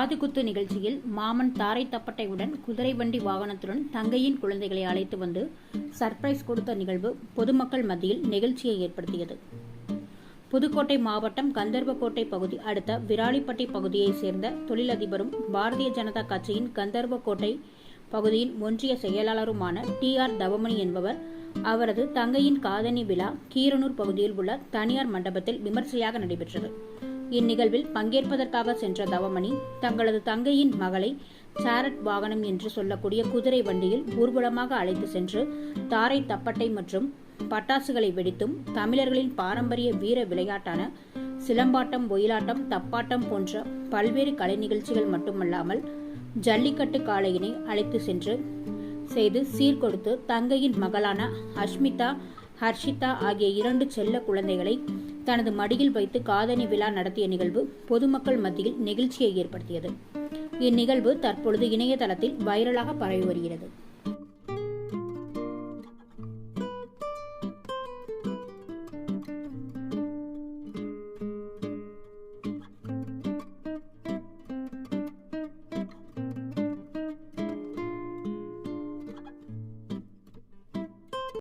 காதுகுத்து நிகழ்ச்சியில் மாமன் தாரை தப்பட்டையுடன் குதிரை வண்டி வாகனத்துடன் தங்கையின் குழந்தைகளை அழைத்து வந்து சர்ப்ரைஸ் கொடுத்த நிகழ்வு பொதுமக்கள் மத்தியில் நெகிழ்ச்சியை ஏற்படுத்தியது. புதுக்கோட்டை மாவட்டம் கந்தர்வக்கோட்டை பகுதி அடுத்த விராலிப்பட்டி பகுதியைச் சேர்ந்த தொழிலதிபரும் பாரதிய ஜனதா கட்சியின் கந்தர்வக்கோட்டை பகுதியின் ஒன்றிய செயலாளருமான டி ஆர் தவமணி என்பவர் அவரது தங்கையின் காதணி விழா கீரனூர் பகுதியில் உள்ள தனியார் மண்டபத்தில் விமர்சையாக நடைபெற்றது. இந்நிகழ்வில் பங்கேற்பதற்காக சென்ற தவமணி தங்களது தங்கையின் மகளை சாரட் வாகனம் என்று சொல்லக்கூடிய குதிரை வண்டியில் ஊர்வலமாக அழைத்து சென்று தாரை தப்பட்டை மற்றும் பட்டாசுகளை வெடித்தும் தமிழர்களின் பாரம்பரிய வீர விளையாட்டான சிலம்பாட்டம் ஒயிலாட்டம் தப்பாட்டம் போன்ற பல்வேறு கலை நிகழ்ச்சிகள் மட்டுமல்லாமல் ஜல்லிக்கட்டு காளையினை அழைத்து சென்று செய்து சீர்கொடுத்து தங்கையின் மகளான அஷ்மிதா ஹர்ஷிதா ஆகிய இரண்டு செல்ல குழந்தைகளை தனது மடியில் வைத்து காதணி விழா நடத்திய நிகழ்வு பொதுமக்கள் மத்தியில் நெகிழ்ச்சியை ஏற்படுத்தியது. இந்நிகழ்வு தற்பொழுது இணையதளத்தில் வைரலாக பரவி வருகிறது.